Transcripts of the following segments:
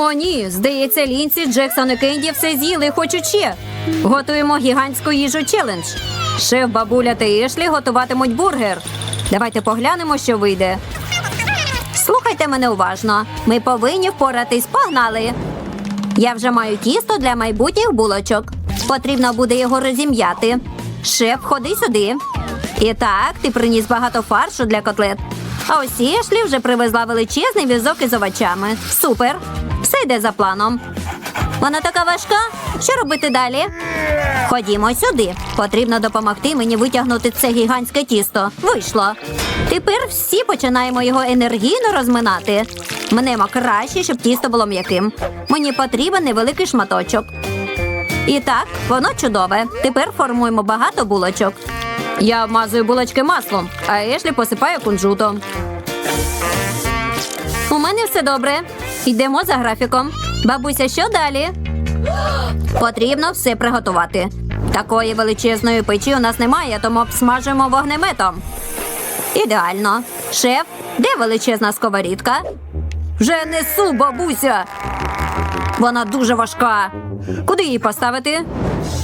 О, ні, здається, Лінсі, Джексон і Кенді все з'їли хочуть ще. Готуємо гігантську їжу челендж. Шеф, бабуля та Ешлі готуватимуть бургер. Давайте поглянемо, що вийде. Слухайте мене уважно. Ми повинні впоратись. Погнали. Я вже маю тісто для майбутніх булочок. Потрібно буде його розім'яти. Шеф, ходи сюди. І так, ти приніс багато фаршу для котлет. А ось Ешлі вже привезла величезний візок із овочами. Супер! Все йде за планом. Вона така важка. Що робити далі? Ходімо сюди. Потрібно допомогти мені витягнути це гігантське тісто. Вийшло. Тепер всі починаємо його енергійно розминати. Мнемо краще, щоб тісто було м'яким. Мені потрібен невеликий шматочок. І так, воно чудове. Тепер формуємо багато булочок. Я обмазую булочки маслом, а Ешлі посипає кунжутом. У мене все добре. Йдемо за графіком. Бабуся, що далі? Потрібно все приготувати. Такої величезної печі у нас немає, тому обсмажуємо вогнеметом. Ідеально. Шеф, де величезна сковорідка? Вже несу, бабуся. Вона дуже важка. Куди її поставити?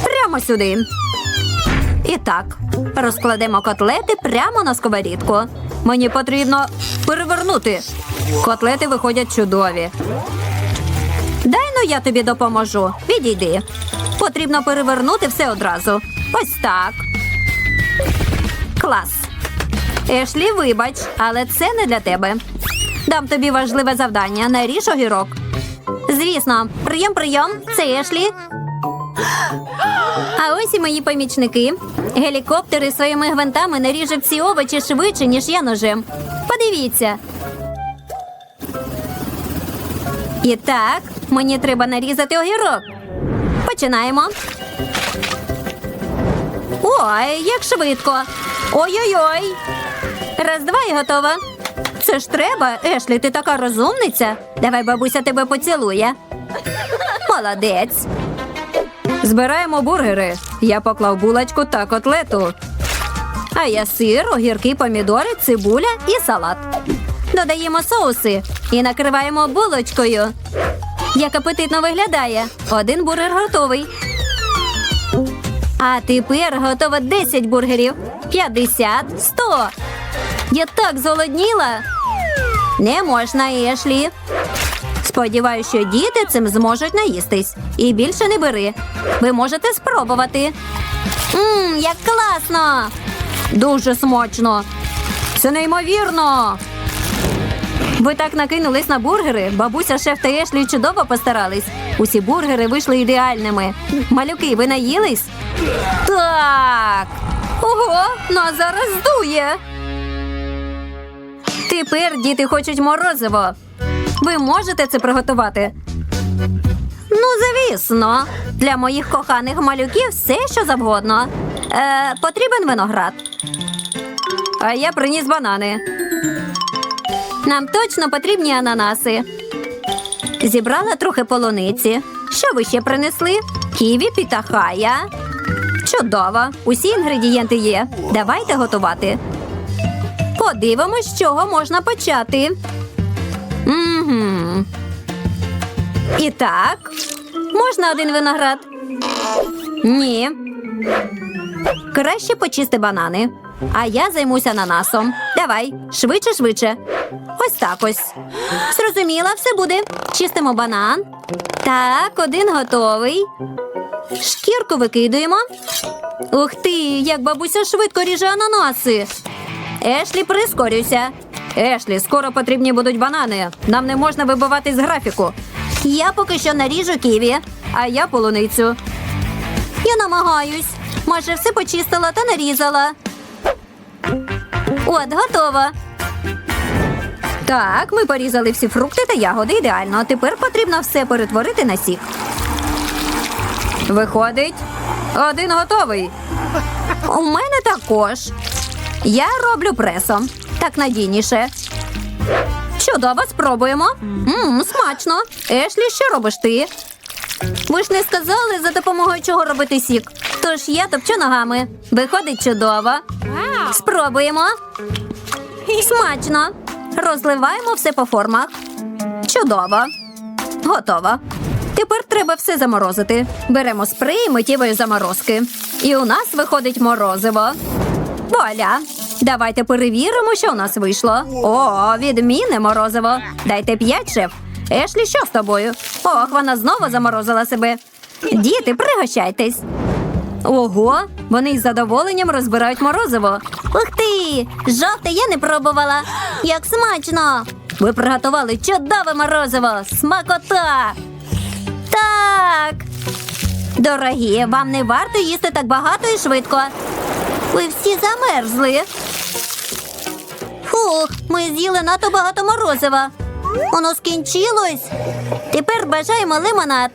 Прямо сюди. І так, розкладемо котлети прямо на сковорідку. Мені потрібно перевернути. Котлети виходять чудові. Дай ну я тобі допоможу. Відійди. Потрібно перевернути все одразу. Ось так. Клас. Ешлі, вибач, але це не для тебе. Дам тобі важливе завдання. Наріж огірок. Звісно, прийом, прийом. Це Ешлі. А ось і мої помічники. Гелікоптери своїми гвинтами наріжуть ці овочі швидше, ніж я ножем. Подивіться. І так, мені треба нарізати огірок. Починаємо. Ой, як швидко. Ой-ой-ой. Раз, два і готово. Це ж треба, Ешлі, ти така розумниця. Давай бабуся тебе поцілує. Молодець. Збираємо бургери. Я поклав булочку та котлету. А я сир, огірки, помідори, цибуля і салат. Додаємо соуси і накриваємо булочкою. Як апетитно виглядає. Один бургер готовий. А тепер готово 10 бургерів. 50, 100. Я так зголодніла. Не можна, Ешлі. Сподіваюся, що діти цим зможуть наїстись. І більше не бери. Ви можете спробувати. Мм, як класно! Дуже смачно. Це неймовірно. Ви так накинулись на бургери. Бабуся, шеф та Ешлі чудово постарались. Усі бургери вийшли ідеальними. Малюки, ви наїлись? Так. Ого, нас зараз здує. Тепер діти хочуть морозиво. Ви можете це приготувати? Ну, звісно, для моїх коханих малюків все, що завгодно. Е, потрібен виноград. А я приніс банани. Нам точно потрібні ананаси. Зібрала трохи полуниці. Що ви ще принесли? Ківі пітахая. Чудово. Усі інгредієнти є. Давайте готувати. Подивимось, з чого можна почати. Угу. І так, можна один виноград? Ні. Краще почисти банани. А я займуся ананасом. Давай, швидше, швидше. Ось так ось. Зрозуміла, все буде. Чистимо банан. Так, один готовий. Шкірку викидуємо. Ух ти, як бабуся швидко ріже ананаси. Ешлі, прискорюйся. Ешлі, скоро потрібні будуть банани. Нам не можна вибивати з графіку. Я поки що наріжу ківі, а я полуницю. Я намагаюсь. Майже все почистила та нарізала. От, готово. Так, ми порізали всі фрукти та ягоди ідеально. Тепер потрібно все перетворити на сік. Виходить, один готовий. У мене також. Я роблю пресом. Так надійніше. Чудово, спробуємо. Мм, смачно. Ешлі, що робиш ти? Ви ж не сказали, за допомогою чого робити сік. Тож я топчу ногами. Виходить чудово. Спробуємо. Смачно. Розливаємо все по формах. Чудово. Готово. Тепер треба все заморозити. Беремо спрей миттєвої заморозки. І у нас виходить морозиво. Вуаля! Давайте перевіримо, що у нас вийшло. О, відмінне морозиво. Дайте п'ять, шеф. Ешлі, що з тобою? Ох, вона знову заморозила себе. Діти, пригощайтесь. Ого, вони із задоволенням розбирають морозиво. Ух ти! Жовте я не пробувала. Як смачно! Ви приготували чудове морозиво! Смакота! Так. Дорогі, вам не варто їсти так багато і швидко. Ви всі замерзли. Фух, ми з'їли надто багато морозива. Воно скінчилось. Тепер бажаємо лимонад.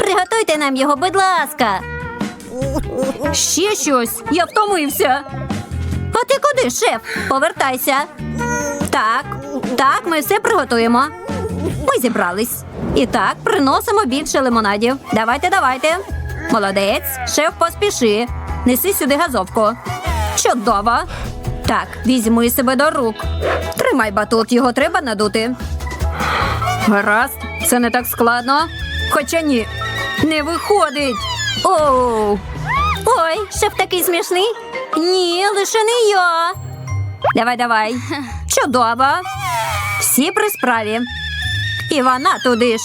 Приготуйте нам його, будь ласка. Ще щось. Я втомився. А ти куди, шеф? Повертайся. Так, так, ми все приготуємо. Ми зібрались. І так, приносимо більше лимонадів. Давайте, давайте. Молодець, шеф, поспіши. Неси сюди газовку. Чудово. Так, візьми себе до рук. Тримай батут, його треба надути. Гаразд, це не так складно. Хоча ні, не виходить. Оу. Ой, шеф такий смішний. Ні, лише не я. Давай, давай. Чудово. Всі при справі. І вона туди ж.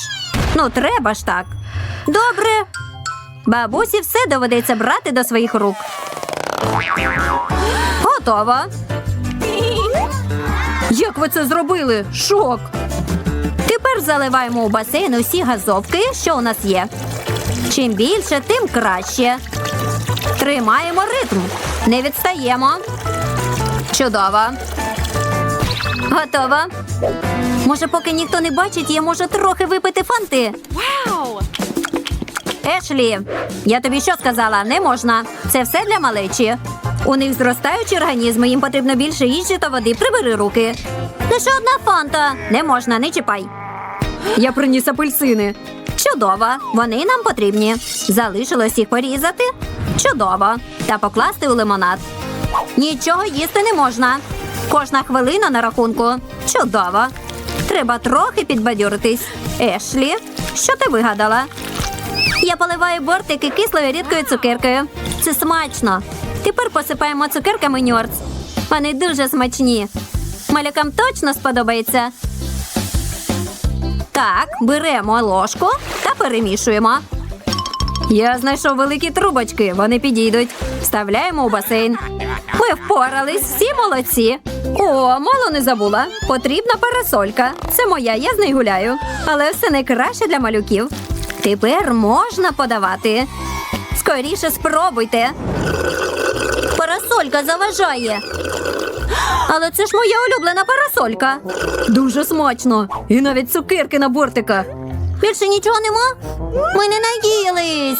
Ну, треба ж так. Добре. Бабусі все доведеться брати до своїх рук. Готово. Як ви це зробили? Шок. Тепер заливаємо у басейн усі газовки, що у нас є. Чим більше, тим краще. Тримаємо ритм. Не відстаємо. Чудово. Готово. Може, поки ніхто не бачить, я можу трохи випити фанти. Вау! Ешлі, я тобі що сказала? Не можна. Це все для малечі. У них зростаючі організми, їм потрібно більше їжі та води. Прибери руки. Лише одна фанта. Не можна, не чіпай. Я приніс апельсини. Чудово, вони нам потрібні. Залишилось їх порізати. Чудово. Та покласти у лимонад. Нічого їсти не можна. Кожна хвилина на рахунку. Чудово. Треба трохи підбадьоритись. Ешлі, що ти вигадала? Я поливаю бортики кислою рідкою цукеркою. Це смачно. Тепер посипаємо цукерками ньорц. Вони дуже смачні. Малюкам точно сподобається. Так, беремо ложку та перемішуємо. Я знайшов великі трубочки, вони підійдуть. Вставляємо у басейн. Ми впорались, всі молодці. О, мало не забула. Потрібна парасолька. Це моя, я з нею гуляю. Але все найкраще для малюків. Тепер можна подавати. Скоріше спробуйте. Парасолька заважає. Але це ж моя улюблена парасолька. Дуже смачно. І навіть цукерки на бортиках. Більше нічого нема? Ми не наїлись.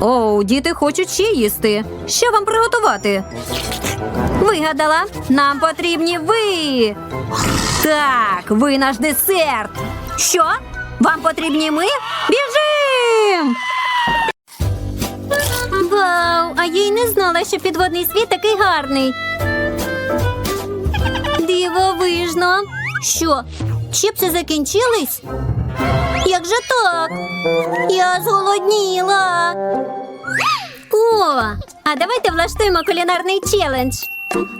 Оу, діти хочуть ще їсти. Що вам приготувати? Вигадала, нам потрібні ви. Так, ви наш десерт. Що? Вам потрібні ми? Біжим! Вау! А я й не знала, що підводний світ такий гарний. Дивовижно. Що? Чіпси закінчились? Як же так? Я зголодніла. О, а давайте влаштуємо кулінарний челендж.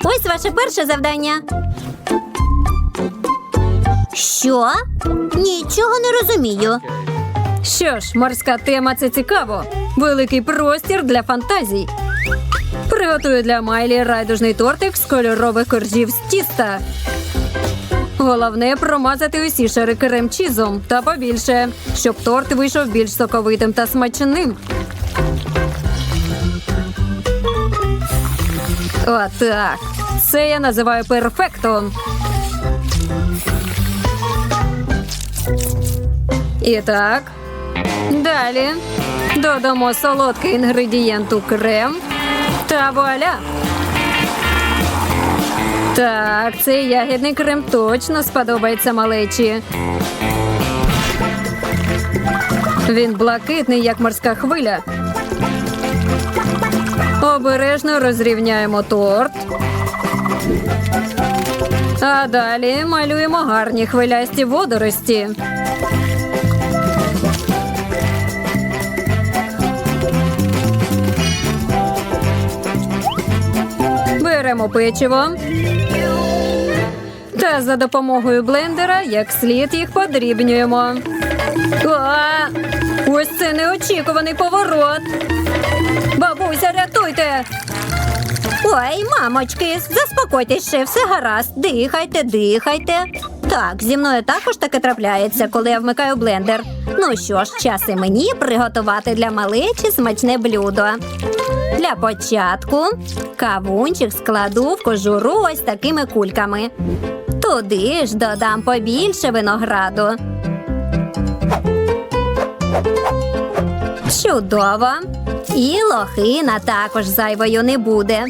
Ось ваше перше завдання. Що? Нічого не розумію. Що ж, морська тема це цікаво. Великий простір для фантазій. Приготую для Майлі райдужний тортик з кольорових коржів з тіста. Головне промазати усі шари крем-чізом та побільше, щоб торт вийшов більш соковитим та смачним. Отак. Це я називаю перфектом. І так. Далі додамо солодкий інгредієнт у крем та вуаля. Так, цей ягідний крем точно сподобається малечі. Він блакитний, як морська хвиля. Обережно розрівняємо торт. А далі малюємо гарні хвилясті водорості. Беремо печиво. Та за допомогою блендера як слід їх подрібнюємо. А, ось це неочікуваний поворот. Бабуся, рятуйте! Ой, мамочки, заспокойтесь ще, все гаразд. Дихайте, дихайте. Так, зі мною також таке трапляється, коли я вмикаю блендер. Ну що ж, час і мені приготувати для малечі смачне блюдо. Для початку кавунчик складу в кожуру ось такими кульками. Туди ж додам побільше винограду. Чудово. І лохина також зайвою не буде.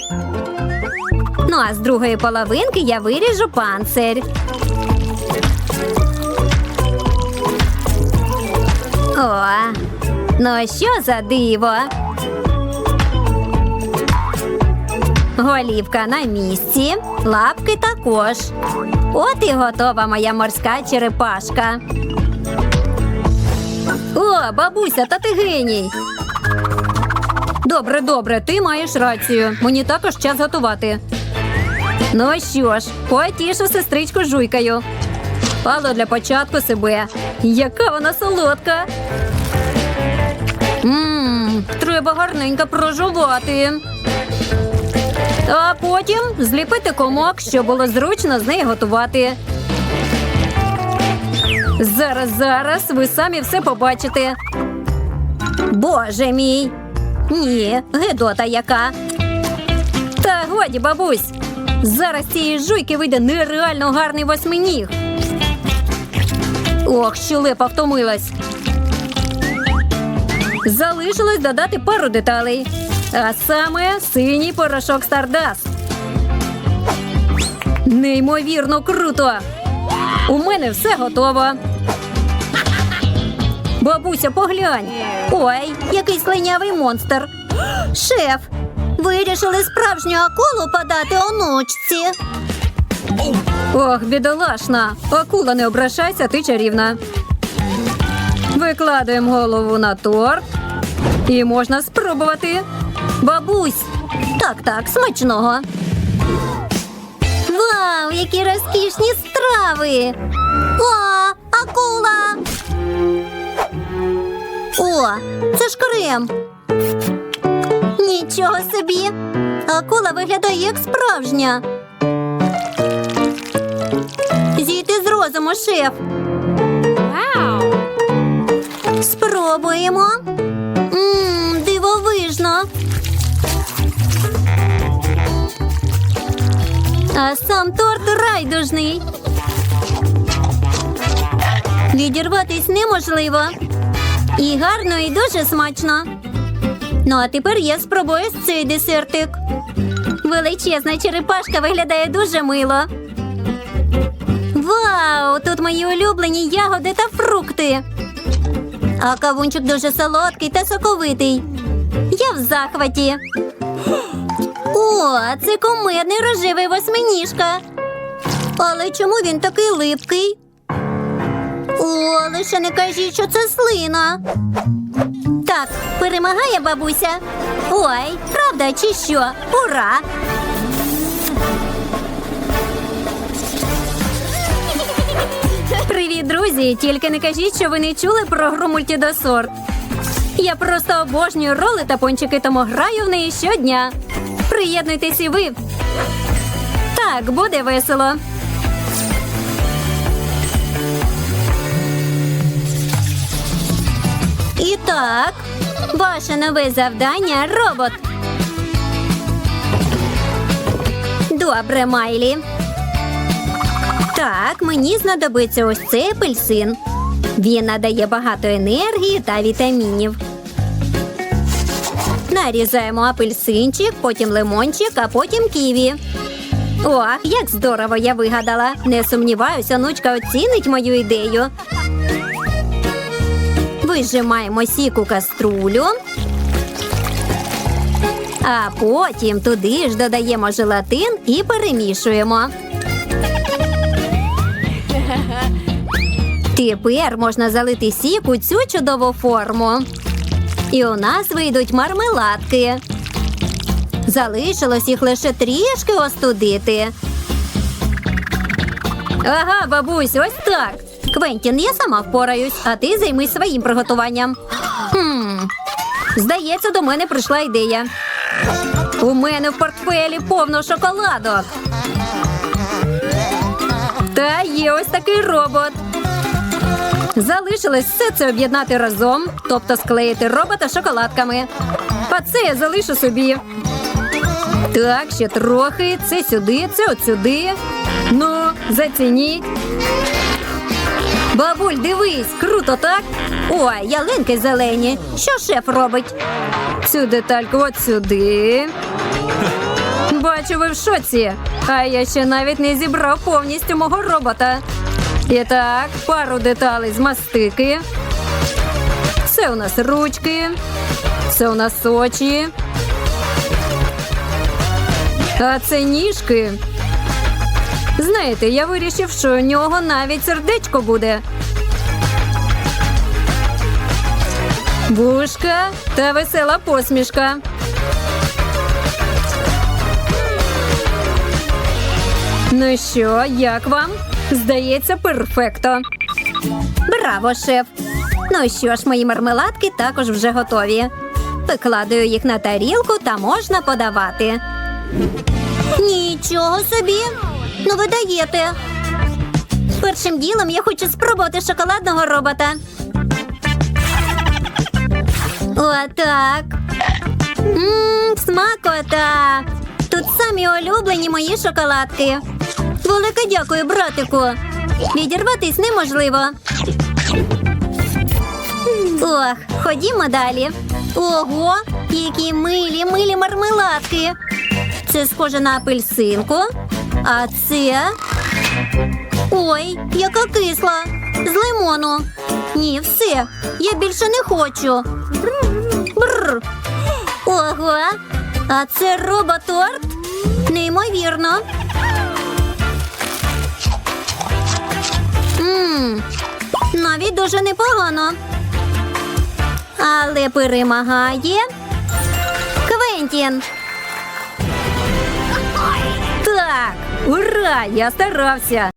Ну а з другої половинки я виріжу панцир. О, ну що за диво? Голівка на місці, лапки також. От і готова моя морська черепашка. О, бабуся, та ти геній. Добре, добре, ти маєш рацію. Мені також час готувати. Ну що ж, потішу сестричку жуйкою. Але для початку себе. Яка вона солодка. Ммм, треба гарненько прожувати. А потім зліпити комок, щоб було зручно з неї готувати. Зараз, зараз ви самі все побачите. Боже мій. Ні, гидота яка. Та годі, бабусь. Зараз цієї жуйки вийде нереально гарний восьминіг. Ох, щелепа втомилась. Залишилось додати пару деталей. А саме синій порошок Стардаст. Неймовірно круто. У мене все готово. Бабуся, поглянь. Ой, який слинявий монстр. Шеф, вирішили справжню акулу подати онучці. Ох, бідолашна. Акула не обращайся, ти чарівна. Викладаємо голову на торт. І можна спробувати. Бабусь. Так, так, смачного. Вау, які розкішні страви! О, акула! О, це ж крем. Нічого собі. Акула виглядає як справжня. Зійти з розуму, шеф. Вау! Спробуємо. Дивовижно. А сам торт райдужний. Відірватись неможливо. І гарно, і дуже смачно. Ну, а тепер я спробую цей десертик. Величезна черепашка виглядає дуже мило. Вау! Тут мої улюблені ягоди та фрукти. А кавунчик дуже солодкий та соковитий. Я в захваті. О, це кумедний рожевий восьминіжка. Але чому він такий липкий? О, лише не кажіть, що це слина. Так, перемагає бабуся. Ой, правда чи що? Ура! Привіт, друзі! Тільки не кажіть, що ви не чули про гру мультідосорт. Я просто обожнюю роли та пончики, тому граю в неї щодня. Приєднуйтесь і ви. Так, буде весело. Так, ваше нове завдання робот. Добре, Майлі. Так, мені знадобиться ось цей апельсин. Він надає багато енергії та вітамінів. Нарізаємо апельсинчик, потім лимончик, а потім ківі. Ох, як здорово я вигадала. Не сумніваюсь, онучка оцінить мою ідею. Вижимаємо сік у каструлю, а потім туди ж додаємо желатин і перемішуємо. Тепер можна залити сік у цю чудову форму. І у нас вийдуть мармеладки. Залишилось їх лише трішки остудити. Ага, бабусь, ось так. Квентін, я сама впораюсь, а ти займись своїм приготуванням. Хм. Здається, до мене прийшла ідея. У мене в портфелі повно шоколадок. Та є ось такий робот. Залишилось все це об'єднати разом, тобто склеїти робота шоколадками. А це я залишу собі. Так, ще трохи. Це сюди, це от сюди. Ну, зацініть. Бабуль, дивись, круто, так? Ой, ялинки зелені. Що шеф робить? Цю детальку от сюди. Бачу, ви в шоці. А я ще навіть не зібрав повністю мого робота. І так, пару деталей з мастики. Це у нас ручки. Це у нас очі. А це ніжки. Знаєте, я вирішив, що у нього навіть сердечко буде. Вушка та весела посмішка. Ну що, як вам? Здається, перфекто. Браво, шеф! Ну що ж, мої мармеладки також вже готові. Викладаю їх на тарілку та можна подавати. Нічого собі. Ну ви даєте. Першим ділом я хочу спробувати шоколадного робота. Отак. Ммм, смакота. Тут самі улюблені мої шоколадки. Велике дякую, братику. Відірватись неможливо. Ох, ходімо далі. Ого, які милі, милі мармеладки. Це схоже на апельсинку. А це. Ой, яка кисла. З лимону. Ні, все. Я більше не хочу. Бррр. Ого. А це роботорт? Неймовірно. Мм, навіть дуже непогано. Але перемагає Квентін. Ура! Я старався.